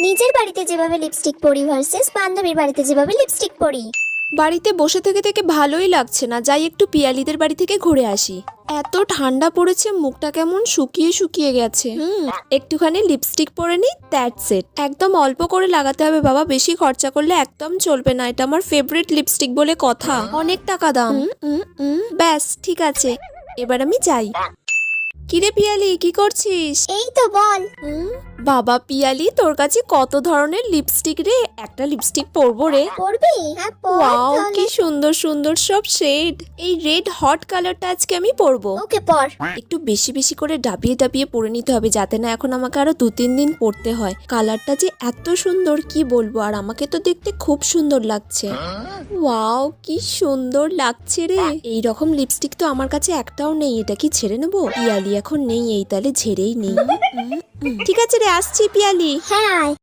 নিজের বাড়িতে যেভাবে লিপস্টিক পরি ভার্সেস বান্ধবীর বাড়িতে যেভাবে লিপস্টিক পরি। বাড়িতে বসে থেকে থেকে ভালোই লাগছে না যাই একটু পিয়ালিদের বাড়ি থেকে ঘুরে আসি। এত ঠান্ডা পড়েছে মুখটা কেমন শুকিয়ে শুকিয়ে গেছে। হুম। একটুখানি লিপস্টিক পরে নি দ্যাট সেট একদম অল্প করে লাগাতে হবে বাবা বেশি খরচা করলে একদম চলবে না এটা আমার ফেভারিট লিপস্টিক বলে কথা। অনেক টাকা দাম। ব্যাস ঠিক আছে। এবার আমি যাই। কিরে পিয়ালি কি করছিস? এই তো বল। বাবা পিয়ালি তোর কাছে কত ধরনের লিপস্টিক রে? একটা লিপস্টিক পরবো রে। পরবি? হ্যাঁ পর ওয়াও তাহলে। কি সুন্দর সুন্দর সব শেড। এই রেড হট কালারটা আজকে আমি পরবো। ওকে পর। একটু বেশি বেশি করে ডাবিয়ে ডাবিয়ে পরে নিতে হবে যাতে না এখন আমাকে আরও দু তিন দিন পরতে হয়। কালারটা যে এত সুন্দর কি বলব? আর আমাকে তো দেখতে খুব সুন্দর লাগছে। ওয়াও কি সুন্দর লাগছে রে। এই রকম লিপস্টিক তো আমার কাছে একটাও নেই। এটা কি ছেড়ে নেব? পিয়ালি এখন নেই এই তালে ঝেড়েই নেই। ঠিক আছে রে আসছি পিয়ালি হ্যাঁ